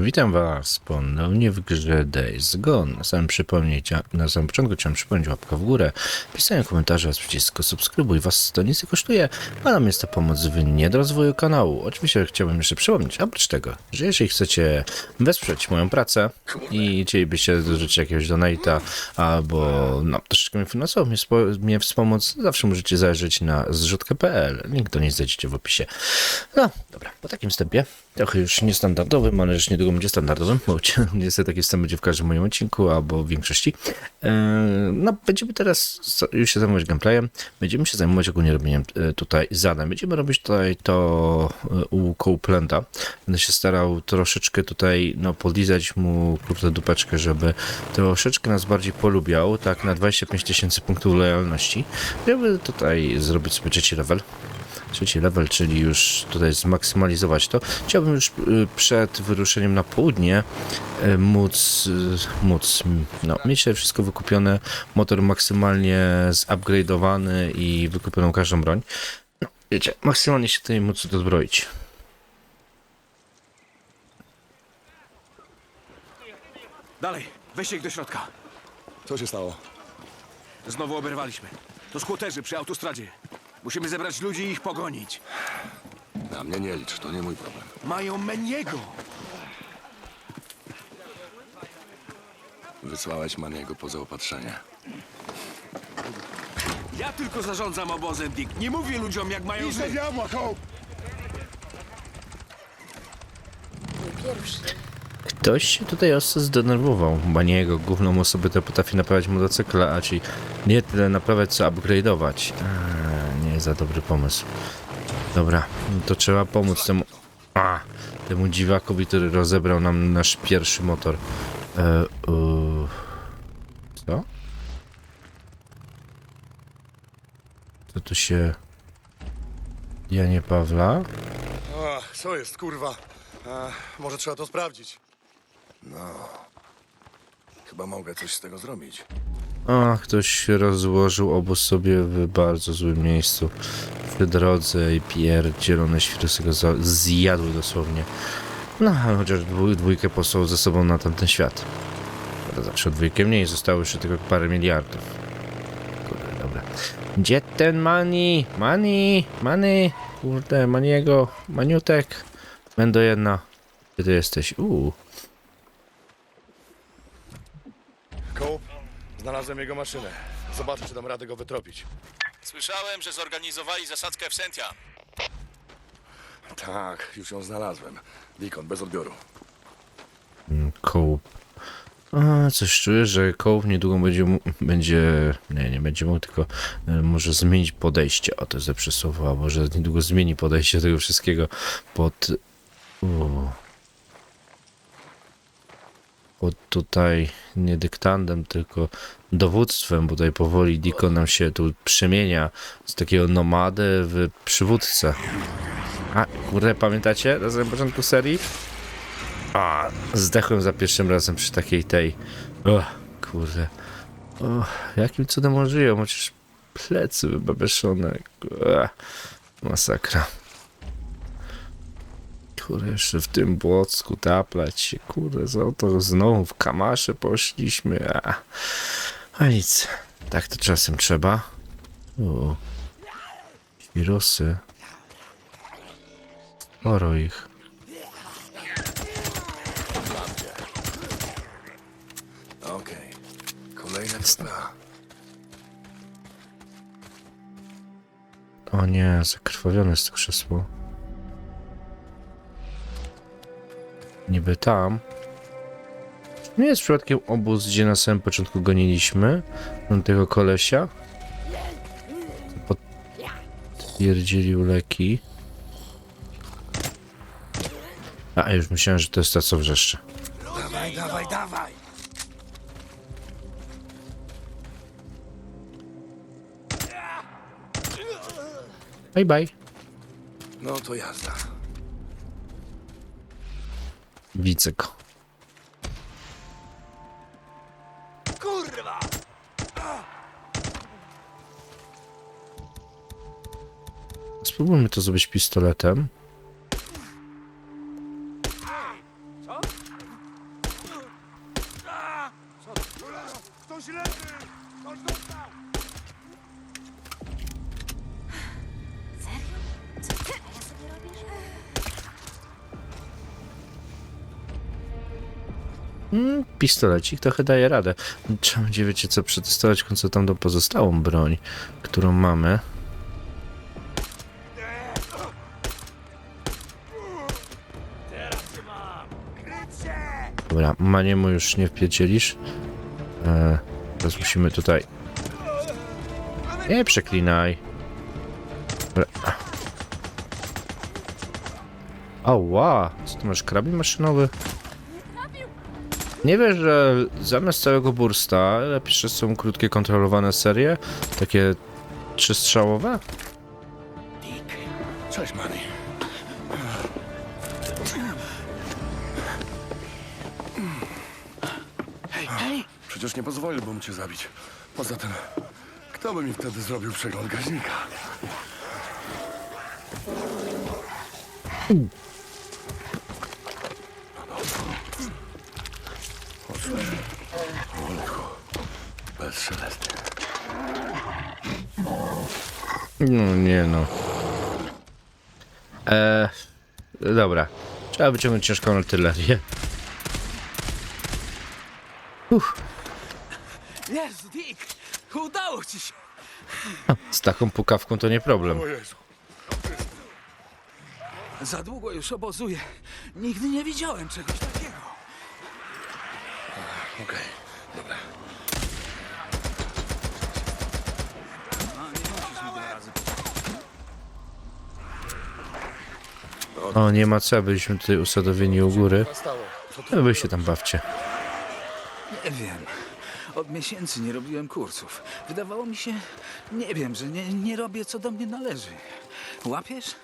Witam Was ponownie w grze Days Gone. Na samym, przypomnieć, na samym początku chciałem przypomnieć łapkę w górę, pisanie komentarzy oraz przycisk subskrybuj. Was to nic nie kosztuje, a nam jest to pomoc w niedorozwoju kanału. Oczywiście chciałbym jeszcze przypomnieć, oprócz tego, że jeżeli chcecie wesprzeć moją pracę i chcielibyście zużyć jakiegoś donate'a albo no, troszeczkę mnie finansowo mnie, mnie wspomóc, zawsze możecie zajrzeć na zrzutkę.pl. Link do niej znajdziecie w opisie. No, dobra, po takim wstępie, trochę już niestandardowym, ale już niedługo będzie standardowym, bo niestety taki wstęp będzie w każdym moim odcinku, albo w większości. Eee, No, będziemy teraz już się zajmować gameplayem, będziemy się zajmować ogólnie robieniem e, tutaj zadań. Będziemy robić tutaj to e, u Copeplanda. Będę się starał troszeczkę tutaj, no, podlizać mu, kurde, dupeczkę, żeby troszeczkę nas bardziej polubiał, tak, na 25 tysięcy punktów lojalności, żeby tutaj zrobić sobie trzeci level trzeci level, czyli już tutaj zmaksymalizować to. Chciałbym już y, przed wyruszeniem na południe y, móc, y, móc no, mieć wszystko wykupione, motor maksymalnie zupgrade'owany i wykupioną każdą broń. No, wiecie, maksymalnie się tutaj móc dozbroić. Dalej, weźcie ich do środka. Co się stało? Znowu oberwaliśmy. To skłoterzy przy autostradzie. Musimy zebrać ludzi i ich pogonić. Na mnie nie licz, to nie mój problem. Mają Meniego. Wysłałeś Maniego po zaopatrzenie. Ja tylko zarządzam obozem, Dick. Nie mówię ludziom, jak mają żyć. diabła, Hope! Pierwszy. Ktoś się tutaj ostro zdenerwował. Baniego, główną osobę, która potrafi naprawiać motocykle, a ci nie tyle naprawiać, co upgrade'ować. Eee, za dobry pomysł. Dobra, to trzeba pomóc temu... A, temu dziwakowi, który rozebrał nam nasz pierwszy motor. U... Co? Co tu się... Janie Pawla? Ach, co jest, kurwa? Ach, może trzeba to sprawdzić. Chyba mogę coś z tego zrobić. A, ktoś rozłożył obóz sobie w bardzo złym miejscu. W drodze i pierdzielone świrusy go zjadły dosłownie. No, chociaż dwój, dwójkę posłał ze sobą na tamten świat. Zawsze dwójkę mniej, zostało jeszcze tylko parę miliardów. Kurde, dobra. Gdzie ten Mani? Mani? Mani? Kurde, Maniego? Maniutek? Będę jedna. Gdzie ty jesteś? Uuu. Kołp, znalazłem jego maszynę. Zobaczę, czy dam radę go wytropić. Słyszałem, że zorganizowali zasadzkę w Sentia. Tak, już ją znalazłem. Deacon, bez odbioru. Kołp. A, coś czuję, że kołp niedługo będzie, mu- będzie, nie, nie będzie mógł, tylko e, może zmienić podejście. O, to jest lepsze słowo, albo że niedługo zmieni podejście do tego wszystkiego pod, u, pod tutaj nie dyktandem, tylko dowództwem, bo tutaj powoli Diko nam się tu przemienia z takiego nomady w przywódcę. A, kurde, pamiętacie na samym początku serii? A, zdechłem za pierwszym razem przy takiej tej. O, kurde. O, jakim cudem on żyje? Chociaż plecy wybabeszone. Masakra. Kurde, jeszcze w tym błocku taplać się. Kurde, za to znowu w kamasze poszliśmy. A, a nic. Tak to czasem trzeba. O, wirusy. Sporo ich. Okej. Kolejne cna. O nie, zakrwawione jest to krzesło. Niby tam. Nie jest przypadkiem obóz, gdzie na samym początku goniliśmy tego kolesia. Potwierdzilił leki. A, już myślałem, że to jest ta, co wrzeszcze. Dawaj, dawaj, dawaj. Bye, bye. No to jazda. Wicyk. Kurwa! Spróbujmy to zrobić pistoletem. Dostał! Pistolecik trochę daje radę. Trzeba będzie, wiecie co, przetestować końcu tam do pozostałą broń, którą mamy. Dobra, maniemu już nie wpierdzielisz. E, teraz musimy tutaj... Nie przeklinaj. Dobra. Ała, co ty masz, krabin maszynowy? Nie wiesz, że zamiast całego bursta lepsze są krótkie, kontrolowane serie? Takie trzystrzałowe? Cześć, Manny. Hej, hej! Przecież nie pozwoliłbym cię zabić. Poza tym, kto by mi wtedy zrobił przegląd gaźnika? Otwórz. No nie no. Eee, dobra. Trzeba wyciągnąć ciężką artylerię. Uff, Jezu, Dick! Udało ci się! z taką pukawką to nie problem. Za długo już obozuję. Nigdy nie widziałem czegoś takiego. Okej, dobra. O, nie ma co, byliśmy tutaj usadowieni u góry. No wy się tam bawcie. Nie wiem. Od miesięcy nie robiłem kursów. Wydawało mi się, nie wiem, że nie, nie robię co do mnie należy. Łapiesz?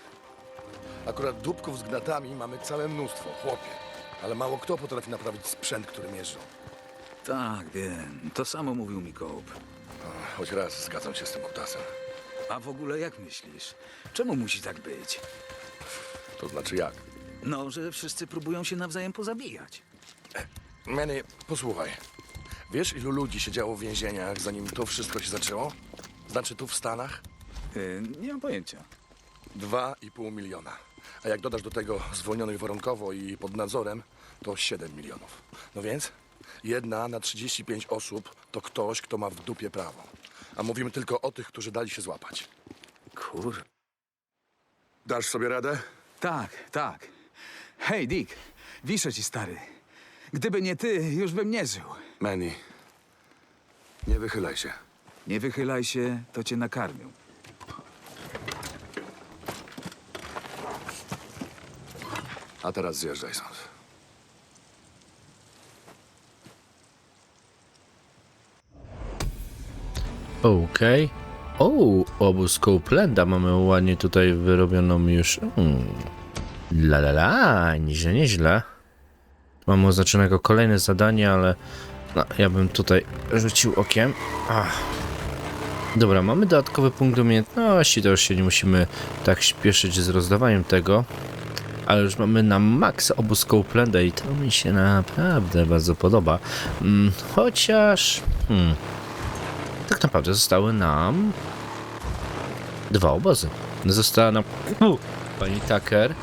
Akurat dupków z gnatami mamy całe mnóstwo, chłopie. Ale mało kto potrafi naprawić sprzęt, którym jeżdżą. Tak, wiem. To samo mówił mi Cope. Choć raz zgadzam się z tym kutasem. A w ogóle jak myślisz? Czemu musi tak być? To znaczy jak? No, że wszyscy próbują się nawzajem pozabijać. Manny, posłuchaj. Wiesz, ilu ludzi siedziało w więzieniach, zanim to wszystko się zaczęło? Znaczy tu w Stanach? Yy, nie mam pojęcia. Dwa i pół miliona. A jak dodasz do tego zwolnionych warunkowo i pod nadzorem, to 7 milionów. No więc jedna na 35 osób to ktoś, kto ma w dupie prawo. A mówimy tylko o tych, którzy dali się złapać. Kur... Dasz sobie radę? Tak, tak. Hej, Dick. Wiszę ci, stary. Gdyby nie ty, już bym nie żył. Manny, nie wychylaj się. Nie wychylaj się, to cię nakarmią. A teraz zjeżdżaj stąd. Okej. O, obóz Copeland'a mamy ładnie tutaj wyrobioną już. Mm. La la la, nieźle, nieźle. Mamy oznaczone jako kolejne zadanie, ale no, ja bym tutaj rzucił okiem. Ach. Dobra, mamy dodatkowy punkt umiejętności, to już się nie musimy tak śpieszyć z rozdawaniem tego. Ale już mamy na max obóz Copeland'a i to mi się naprawdę bardzo podoba. Mm, chociaż... Hmm, tak naprawdę zostały nam dwa obozy. Została nam pani Tucker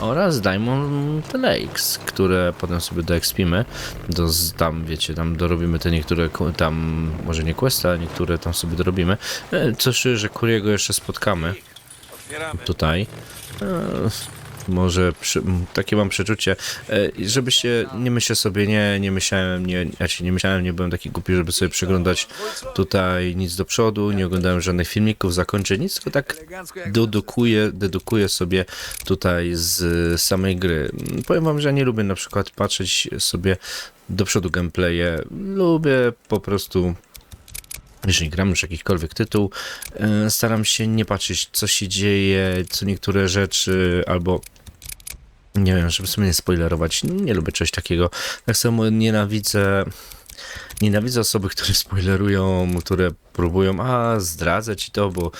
oraz Diamond Lakes, które potem sobie doekspimy. Do, tam, wiecie, tam dorobimy te niektóre, tam, może nie questy, ale niektóre tam sobie dorobimy. E, Coś, że Kuriego jeszcze spotkamy tutaj. Może przy, takie mam przeczucie, e, żebyście nie myślę sobie, nie, nie myślałem, nie, znaczy nie myślałem, nie byłem taki głupi, żeby sobie przeglądać tutaj nic do przodu, nie oglądałem żadnych filmików, zakończeń, nic, tylko tak dedukuję, dedukuję sobie tutaj z samej gry. Powiem wam, że nie lubię na przykład patrzeć sobie do przodu gameplaye, lubię po prostu jeżeli gram już jakikolwiek tytuł, e, staram się nie patrzeć, co się dzieje, co niektóre rzeczy, albo nie wiem, żeby sobie nie spoilerować. Nie lubię czegoś takiego. Tak samo nienawidzę. Nienawidzę osoby, które spoilerują, które próbują, a zdradzę ci to, bo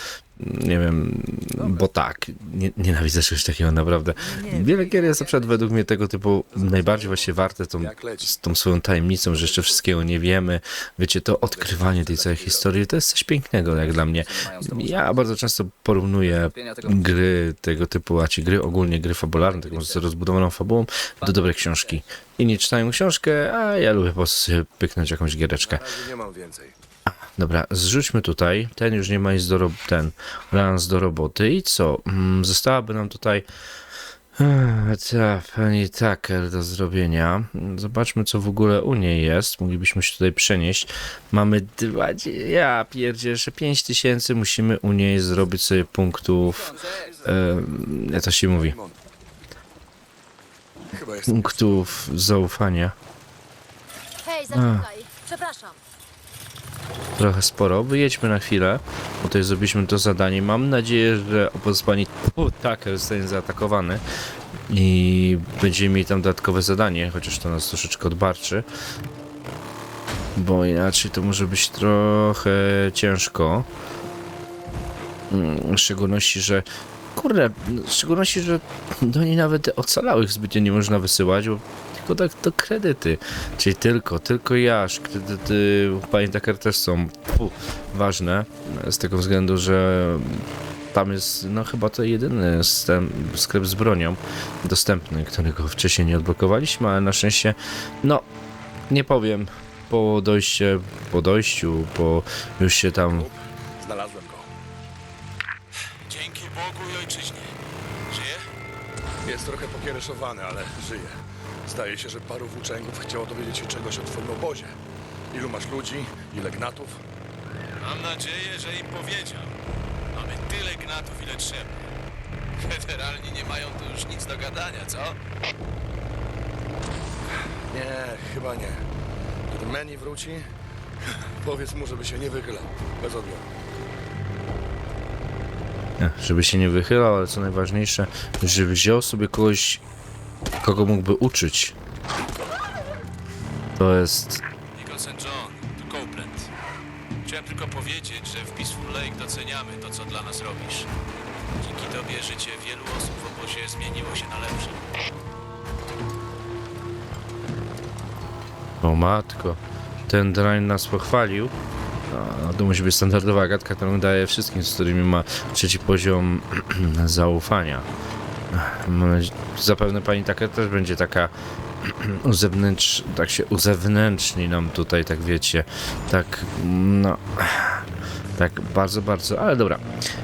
nie wiem, bo tak, nie, nienawidzę czegoś takiego naprawdę. Wiele gier jest na przykład według mnie tego typu najbardziej właśnie warte tą, z tą swoją tajemnicą, że jeszcze wszystkiego nie wiemy. Wiecie, to odkrywanie tej całej historii to jest coś pięknego jak dla mnie. Ja bardzo często porównuję gry tego typu, a ci gry ogólnie, gry fabularne, taką z rozbudowaną fabułą, do dobrej książki. Inni czytają książkę, a ja lubię po prostu sobie pyknąć jakąś giereczkę. Nie mam więcej. Dobra, zrzućmy tutaj. Ten już nie ma nic do roboty. Ten lans do roboty. I co? Mm, Zostałaby nam tutaj. Ech, Ta pani Tucker do zrobienia. Zobaczmy, co w ogóle u niej jest. Moglibyśmy się tutaj przenieść. Mamy dwa. Ja pierdzie, jeszcze 5 tysięcy. Musimy u niej zrobić sobie punktów. jak to się mówi? Punktów zaufania. Hej, zaczekaj. Przepraszam. Trochę sporo. Wyjedźmy na chwilę, bo tutaj zrobiliśmy to zadanie. Mam nadzieję, że obóz pani Tucker zostanie zaatakowany i będziemy mieli tam dodatkowe zadanie, chociaż to nas troszeczkę odbarczy. Bo inaczej to może być trochę ciężko. Mm, W szczególności, że kurde, w szczególności, że do niej nawet ocalałych zbytnio nie można wysyłać, bo tylko tak to kredyty. Czyli tylko, tylko ja, aż kredyty Tucker też są pu, ważne, z tego względu, że tam jest, no chyba to jedyny stem, sklep z bronią dostępny, którego wcześniej nie odblokowaliśmy, ale na szczęście, no, nie powiem, po dojście, po dojściu, po już się tam Znalazłem go. Dzięki Bogu i ojczyźnie. Żyje? Jest trochę pokiereszowany, ale żyje. Zdaje się, że paru włóczęgów chciało dowiedzieć się czegoś o twoim obozie. Ilu masz ludzi? Ile gnatów? Mam nadzieję, że im powiedział. Mamy tyle gnatów, ile trzeba. Federalni nie mają tu już nic do gadania, co? Nie, chyba nie. Kiedy Manny wróci, powiedz mu, żeby się nie wychylał. Bez odbioru. Nie, żeby się nie wychylał, ale co najważniejsze, żeby wziął sobie kogoś, kogo mógłby uczyć. To jest. Nicholson John, to Copeland. Chciałem tylko powiedzieć, że w Peaceful Lake doceniamy to, co dla nas robisz. Dzięki tobie życie wielu osób w obozie zmieniło się na lepsze. O matko, ten drań nas pochwalił. No, to musi być standardowa gadka, którą daje wszystkim, z którymi ma trzeci poziom zaufania. Zapewne pani taka też będzie taka uzewnętrz, tak się uzewnętrzni nam tutaj, tak wiecie, tak no, tak bardzo, bardzo, ale dobra.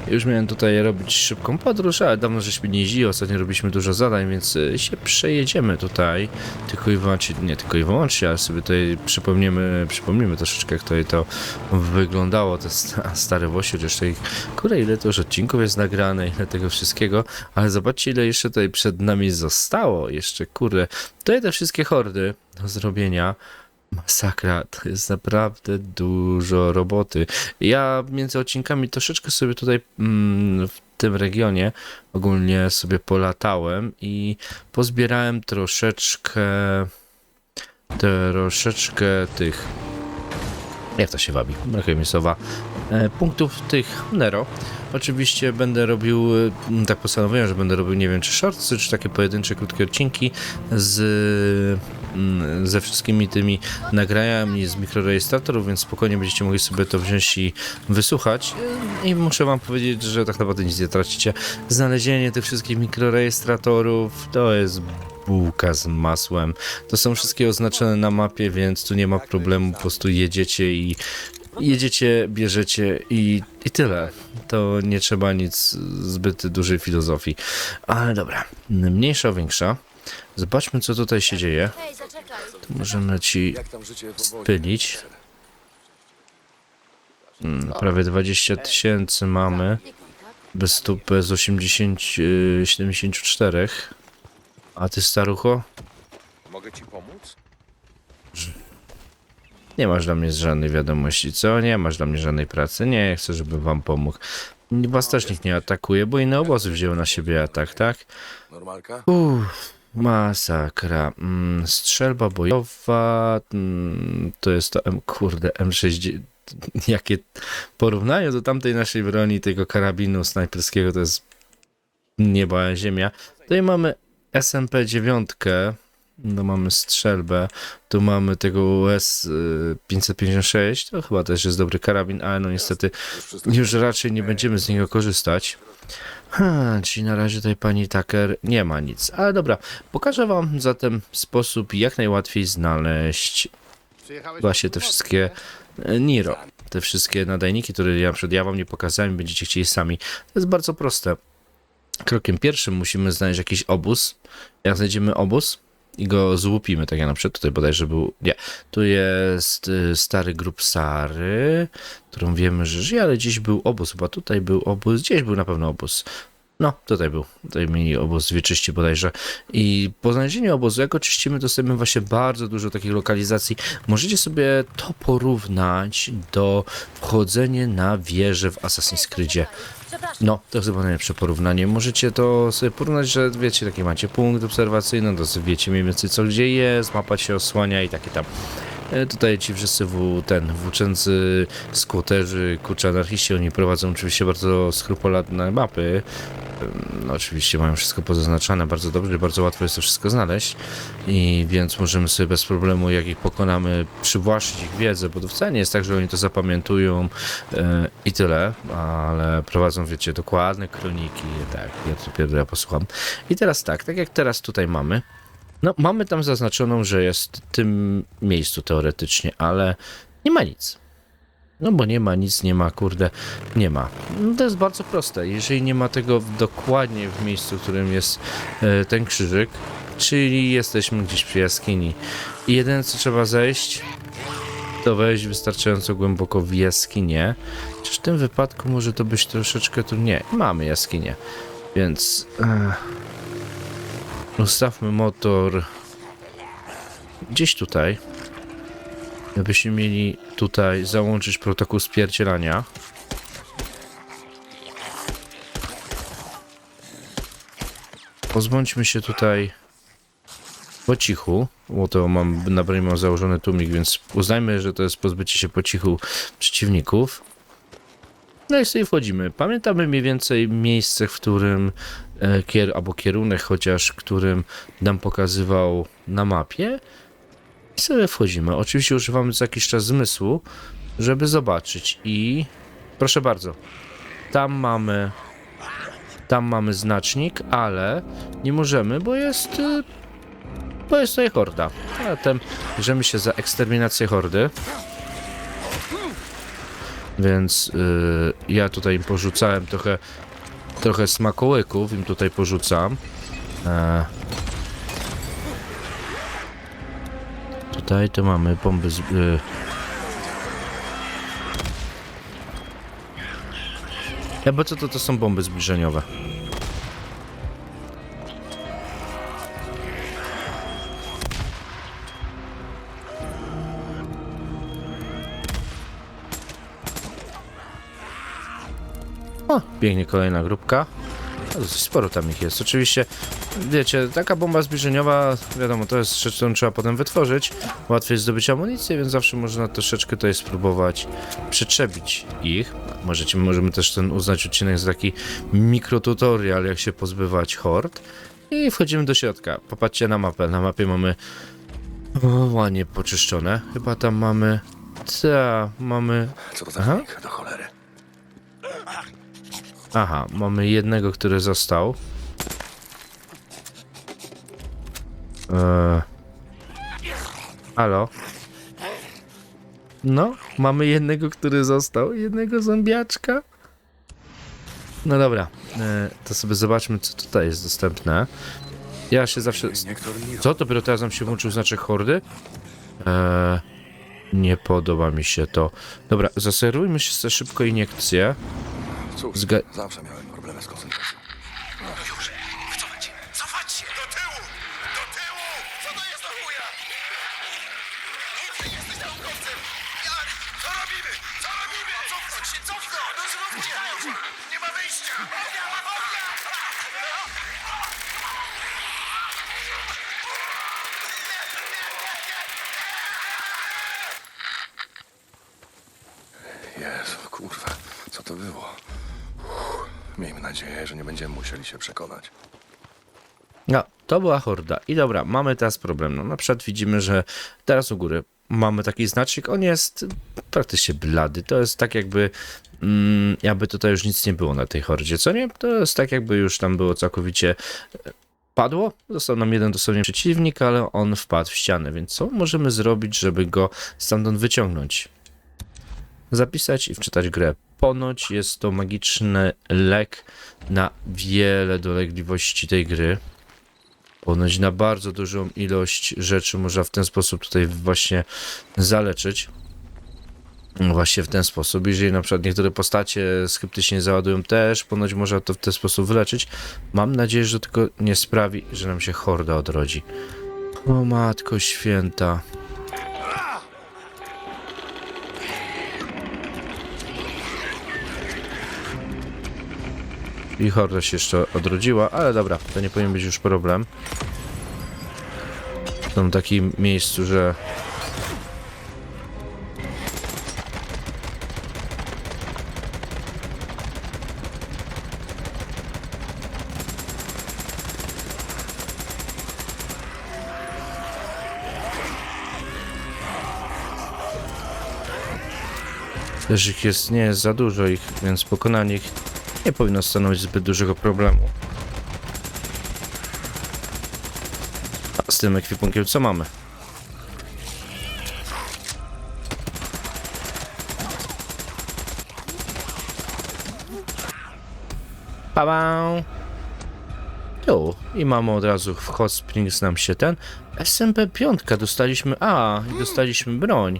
Już miałem tutaj robić szybką podróż, ale dawno żeśmy nie jeździli, ostatnio robiliśmy dużo zadań, więc y, się przejedziemy tutaj, tylko i wyłącznie, nie tylko i wyłącznie, ale sobie tutaj przypomniemy, przypomnimy troszeczkę, jak tutaj to wyglądało, te sta- stare Włosi, chociaż tutaj, kurde, ile to już odcinków jest nagrane, ile tego wszystkiego, ale zobaczcie, ile jeszcze tutaj przed nami zostało, jeszcze, kurde, tutaj te wszystkie hordy do zrobienia, Masakra, to jest naprawdę dużo roboty. Ja między odcinkami troszeczkę sobie tutaj mm, w tym regionie ogólnie sobie polatałem i pozbierałem troszeczkę troszeczkę tych jak to się wabi, brakuje mi słowa, e, punktów tych Nero. Oczywiście będę robił, e, tak postanowiłem, że będę robił, nie wiem, czy shortsy, czy takie pojedyncze, krótkie odcinki z, mm, ze wszystkimi tymi nagraniami z mikrorejestratorów, więc spokojnie będziecie mogli sobie to wziąć i wysłuchać. I muszę wam powiedzieć, że tak naprawdę nic nie tracicie. Znalezienie tych wszystkich mikrorejestratorów to jest bułka z masłem. To są wszystkie oznaczone na mapie, więc tu nie ma problemu, po prostu jedziecie i jedziecie, bierzecie i, i tyle. To nie trzeba nic zbyt dużej filozofii. Ale dobra, mniejsza, większa. Zobaczmy, co tutaj się dzieje. Tak. Możemy ci spylić. Mm, Prawie 20 tysięcy mamy. Bez stóp, bez 80, y, 74. A ty starucho? Mogę ci pomóc? Nie masz dla mnie żadnej wiadomości, co? Nie masz dla mnie żadnej pracy. Nie chcę, żebym wam pomógł. Was też nikt nie atakuje, bo inne obozy wzięły na siebie atak, tak? Normalka? Uff, masakra. Mm, strzelba bojowa, mm, to jest to M, kurde, M60, jakie porównanie do tamtej naszej broni, tego karabinu snajperskiego, to jest nieba ziemia. Tutaj mamy SMP-9, no mamy strzelbę, tu mamy tego US y, 556, to chyba też jest dobry karabin, ale no niestety już raczej nie będziemy z niego korzystać. Ha, czyli na razie tutaj pani Tucker nie ma nic. Ale dobra, pokażę wam zatem sposób jak najłatwiej znaleźć właśnie te wszystkie e, Niro. Te wszystkie nadajniki, które ja, przed ja wam nie pokazałem, będziecie chcieli sami. To jest bardzo proste. Krokiem pierwszym musimy znaleźć jakiś obóz. Jak znajdziemy obóz i go złupimy, tak jak na przykład tutaj bodajże był, nie, tu jest y, stary grób Sary, którą wiemy, że żyje, ale gdzieś był obóz, chyba tutaj był obóz, gdzieś był na pewno obóz. No, tutaj był. Tutaj mieli obóz wieczyści bodajże. I po znalezieniu obozu, jak oczyścimy, sobie właśnie bardzo dużo takich lokalizacji. Możecie sobie to porównać do wchodzenia na wieżę w Assassin's Creedzie. Przepraszam. No, to chyba najlepsze porównanie. Możecie to sobie porównać, że wiecie, taki macie punkt obserwacyjny, to sobie wiecie mniej więcej co gdzie jest, mapa się osłania i takie tam. E, Tutaj ci wszyscy w, ten włóczęcy skłoterzy, kurczę anarchiści, oni prowadzą oczywiście bardzo skrupulatne mapy. Ym, No, oczywiście mają wszystko pozaznaczane bardzo dobrze, bardzo łatwo jest to wszystko znaleźć i więc możemy sobie bez problemu, jak ich pokonamy, przywłaszczyć ich wiedzę, bo to wcale nie jest tak, że oni to zapamiętują e, i tyle, ale prowadzą, wiecie, dokładne kroniki, tak, ja to ja posłucham. I teraz tak, tak jak teraz tutaj mamy, no mamy tam zaznaczoną, że jest w tym miejscu teoretycznie, ale nie ma nic. No bo nie ma nic, nie ma, kurde, nie ma. No to jest bardzo proste. Jeżeli nie ma tego dokładnie w miejscu, w którym jest e, ten krzyżyk, czyli jesteśmy gdzieś przy jaskini i jedyne co trzeba zejść, to wejść wystarczająco głęboko w jaskinię. Chociaż w tym wypadku może to być troszeczkę tu nie. Mamy jaskinię, więc e, ustawmy motor gdzieś tutaj. Abyśmy mieli tutaj załączyć protokół spierdzielania. Pozbądźmy się tutaj po cichu, bo to mam na broni mam założony tłumik, więc uznajmy, że to jest pozbycie się po cichu przeciwników. No i sobie wchodzimy. Pamiętamy mniej więcej miejsce, w którym kier, albo kierunek chociaż, którym nam pokazywał na mapie. I sobie wchodzimy. Oczywiście używamy co jakiś czas zmysłu, żeby zobaczyć. I proszę bardzo, tam mamy. Tam mamy znacznik, ale nie możemy, bo jest. y, Bo jest tutaj horda. Zatem bierzemy się za eksterminację hordy. Więc y, ja tutaj im porzucałem trochę. Trochę smakołyków im tutaj porzucam. E, Tutaj to mamy bomby z... Y... Chyba co to, to są bomby zbliżeniowe. Biegnie kolejna grupka. Sporo tam ich jest. Oczywiście, wiecie, taka bomba zbliżeniowa, wiadomo, to jest rzecz, którą trzeba potem wytworzyć. Łatwiej jest zdobyć amunicję, więc zawsze można troszeczkę tutaj spróbować przetrzebić ich. Możecie, możemy też ten uznać odcinek za taki mikrotutorial, jak się pozbywać hord. I wchodzimy do środka. Popatrzcie na mapę. Na mapie mamy ładnie poczyszczone. Chyba tam mamy... Ta, mamy... Co to za do cholery? Aha, mamy jednego, który został. Eee... Halo? No, mamy jednego, który został. Jednego zombiaczka. No dobra, e, to sobie zobaczmy, co tutaj jest dostępne. Ja się zawsze... Co? Dopiero teraz nam się włączył znaczek hordy? Eee, nie podoba mi się to. Dobra, zaserujmy się sobie szybko iniekcję. Cóż, Zga- zawsze miałem problemy z koncentracją. Cofać się! Cofać się! Do tyłu! Do tyłu! Co to jest do chuja? Mów, jesteś naukowcem! Jak? Co robimy? Co robimy? Cofnąć się! Cofnąć! No się! Nie ma wyjścia! Ognia! Ognia! Kurwa, co to było? Miejmy nadzieję, że nie będziemy musieli się przekonać. No, to była horda. I dobra, mamy teraz problem. No, na przykład widzimy, że teraz u góry mamy taki znacznik. On jest praktycznie blady. To jest tak jakby, mm, jakby tutaj już nic nie było na tej hordzie, co nie? To jest tak jakby już tam było całkowicie e, padło. Został nam jeden dosłownie przeciwnik, ale on wpadł w ścianę. Więc co możemy zrobić, żeby go stamtąd wyciągnąć? Zapisać i wczytać grę. Ponoć jest to magiczny lek na wiele dolegliwości tej gry. Ponoć na bardzo dużą ilość rzeczy można w ten sposób tutaj właśnie zaleczyć. No Właśnie w ten sposób. Jeżeli na przykład niektóre postacie skeptycznie załadują, też ponoć można to w ten sposób wyleczyć. Mam nadzieję, że to tylko nie sprawi, że nam się horda odrodzi. O matko święta. I horda się jeszcze odrodziła, ale dobra, to nie powinien być już problem. W takim miejscu, że też ich jest, nie jest za dużo ich, więc pokonanie ich nie powinno stanowić zbyt dużego problemu. A z tym ekwipunkiem co mamy? Pabam! Tu, i mamy od razu w Hot Springs nam się ten SMP5 dostaliśmy, a, i dostaliśmy broń.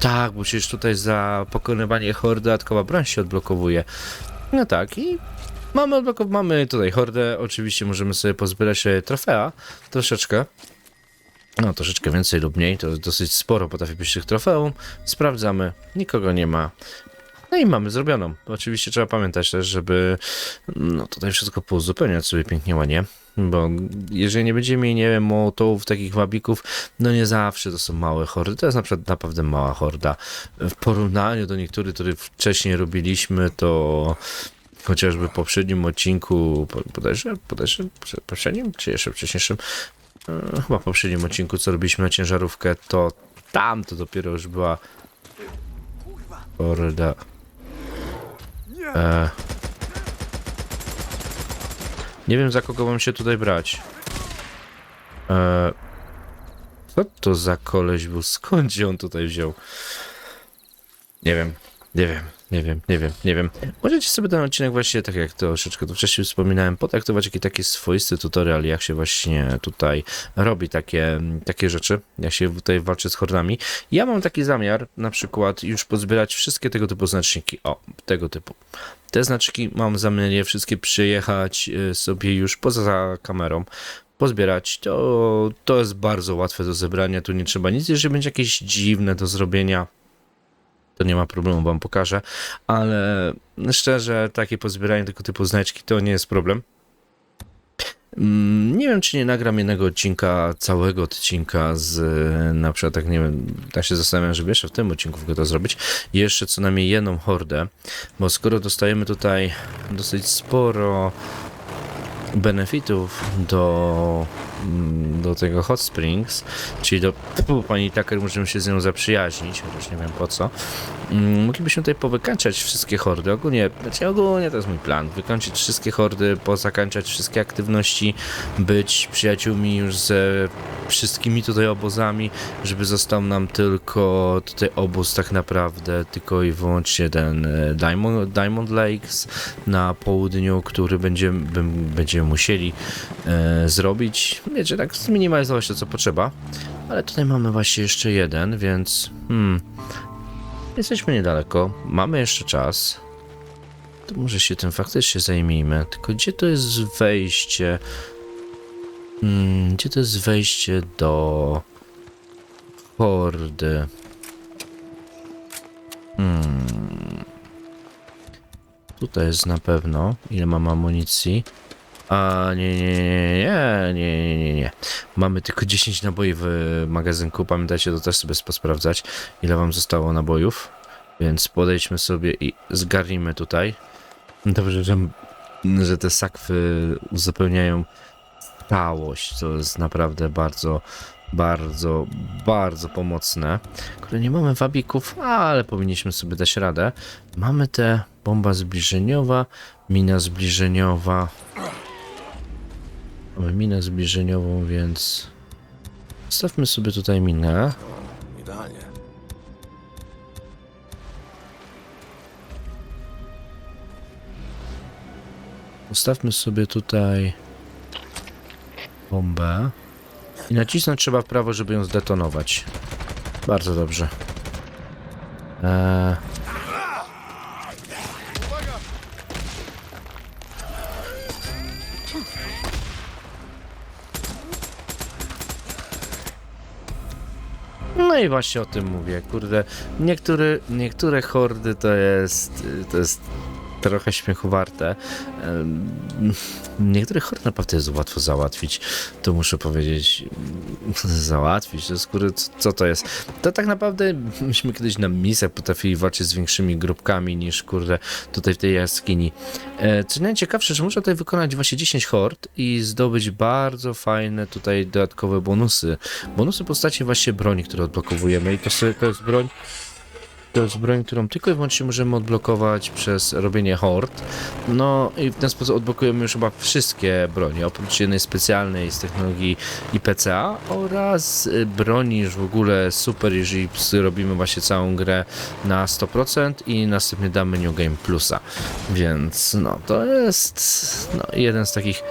Tak, bo przecież tutaj za pokonywanie hordy dodatkowa broń się odblokowuje. No tak, i mamy, mamy tutaj hordę. Oczywiście możemy sobie pozbierać e, trofea troszeczkę. No, troszeczkę więcej lub mniej, to dosyć sporo potrafi być tych trofeum. Sprawdzamy, nikogo nie ma. No i mamy zrobioną. Oczywiście trzeba pamiętać też, żeby no tutaj wszystko pouzupełniać sobie pięknie ładnie. Bo jeżeli nie będziemy mieli, nie wiem, mołotowów, takich wabików, no nie zawsze to są małe hordy. To jest na przykład naprawdę mała horda. W porównaniu do niektórych, które wcześniej robiliśmy, to chociażby w poprzednim odcinku, bodajże, bodajże prze- poprzednim, czy jeszcze wcześniejszym, e, chyba w poprzednim odcinku, co robiliśmy na ciężarówkę, to tam to dopiero już była horda. E, nie wiem za kogo mam się tutaj brać. E, co to za koleś był? Skąd on tutaj wziął? Nie wiem, nie wiem, nie wiem, nie wiem, nie wiem. Możecie sobie ten odcinek właśnie, tak jak troszeczkę tu wcześniej wspominałem, potraktować jako taki swoisty tutorial, jak się właśnie tutaj robi takie, takie rzeczy, jak się tutaj walczy z hordami. Ja mam taki zamiar, na przykład już pozbierać wszystkie tego typu znaczniki. O, tego typu. Te znaczki mam zamiar je wszystkie przyjechać y, sobie już poza kamerą, pozbierać. To, to jest bardzo łatwe do zebrania, tu nie trzeba nic. Jeżeli będzie jakieś dziwne do zrobienia, to nie ma problemu, wam pokażę. Ale szczerze, takie pozbieranie tego typu znaczki to nie jest problem. Mm, Nie wiem, czy nie nagram jednego odcinka, całego odcinka z na przykład, tak nie wiem, tak się zastanawiam, żeby jeszcze w tym odcinku w to zrobić. Jeszcze co najmniej jedną hordę, bo skoro dostajemy tutaj dosyć sporo benefitów do, do tego Hot Springs, czyli do typu pani Tucker możemy się z nią zaprzyjaźnić, chociaż nie wiem po co. Mm, Moglibyśmy tutaj powykańczać wszystkie hordy. Ogólnie, znaczy ogólnie to jest mój plan. Wykończyć wszystkie hordy, pozakańczać wszystkie aktywności, być przyjaciółmi już ze wszystkimi tutaj obozami, żeby został nam tylko tutaj obóz tak naprawdę, tylko i wyłącznie ten e, Diamond, Diamond Lakes na południu, który będziemy, będziemy musieli e, zrobić. Wiecie, tak zminimalizować to, co potrzeba. Ale tutaj mamy właśnie jeszcze jeden, więc hmm, jesteśmy niedaleko, mamy jeszcze czas. To może się tym faktycznie zajmijmy. Tylko gdzie to jest wejście? Hmm, gdzie to jest wejście do hordy? Hmm. Tutaj jest na pewno. Ile mam amunicji? A nie, nie, nie, nie, nie, nie, nie. Mamy tylko 10 naboi w magazynku. Pamiętajcie, to też sobie posprawdzać, ile wam zostało nabojów. Więc podejdźmy sobie i zgarnijmy tutaj. Dobrze, że, że te sakwy uzupełniają całość, co jest naprawdę bardzo, bardzo, bardzo pomocne. Które nie mamy wabików, ale powinniśmy sobie dać radę. Mamy te bomba zbliżeniowa, mina zbliżeniowa. Mamy minę zbliżeniową, więc stawmy sobie tutaj minę. Idealnie. Ustawmy sobie tutaj bombę i nacisnąć trzeba w prawo, żeby ją zdetonować. Bardzo dobrze. Eee... No i właśnie o tym mówię, kurde. Niektóre, niektóre hordy to jest, to jest trochę śmiechu warte. Em, Niektóre hordy naprawdę jest łatwo załatwić. To muszę powiedzieć, załatwić. To kurde, co- to jest? To tak naprawdę myśmy kiedyś na misjach potrafili walczyć z większymi grupkami niż, kurde, tutaj w tej jaskini. E, Co najciekawsze, że można tutaj wykonać właśnie 10 hord i zdobyć bardzo fajne tutaj dodatkowe bonusy. Bonusy w postaci właśnie broni, które odblokowujemy i to, to jest broń to jest broń, którą tylko i wyłącznie możemy odblokować przez robienie hord. No i w ten sposób odblokujemy już chyba wszystkie broni, oprócz jednej specjalnej z technologii IPCA oraz y, broni już w ogóle super, jeżeli robimy właśnie całą grę na 100% i następnie damy New Game Plusa. Więc no to jest no, jeden z takich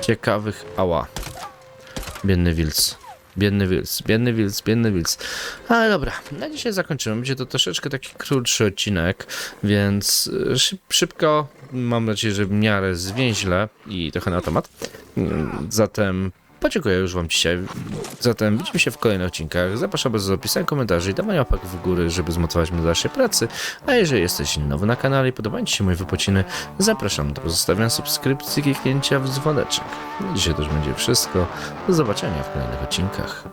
ciekawych... Ała. Biedny Wilc. Biedny Wilc, biedny Wilc, biedny Wilc. Ale dobra, na dzisiaj zakończymy. Będzie to troszeczkę taki krótszy odcinek, więc y, szyb, szybko, mam nadzieję, że w miarę zwięźle i trochę na temat. Mm, Zatem podziękuję już Wam dzisiaj. Zatem widzimy się w kolejnych odcinkach. Zapraszam bez zapisania komentarzy i dawania łapek w górę, żeby zmotywować mnie do dalszej pracy. A jeżeli jesteś nowy na kanale i podobają Ci się moje wypociny, zapraszam do pozostawienia subskrypcji i kliknięcia w dzwoneczek. Dzisiaj to już będzie wszystko. Do zobaczenia w kolejnych odcinkach.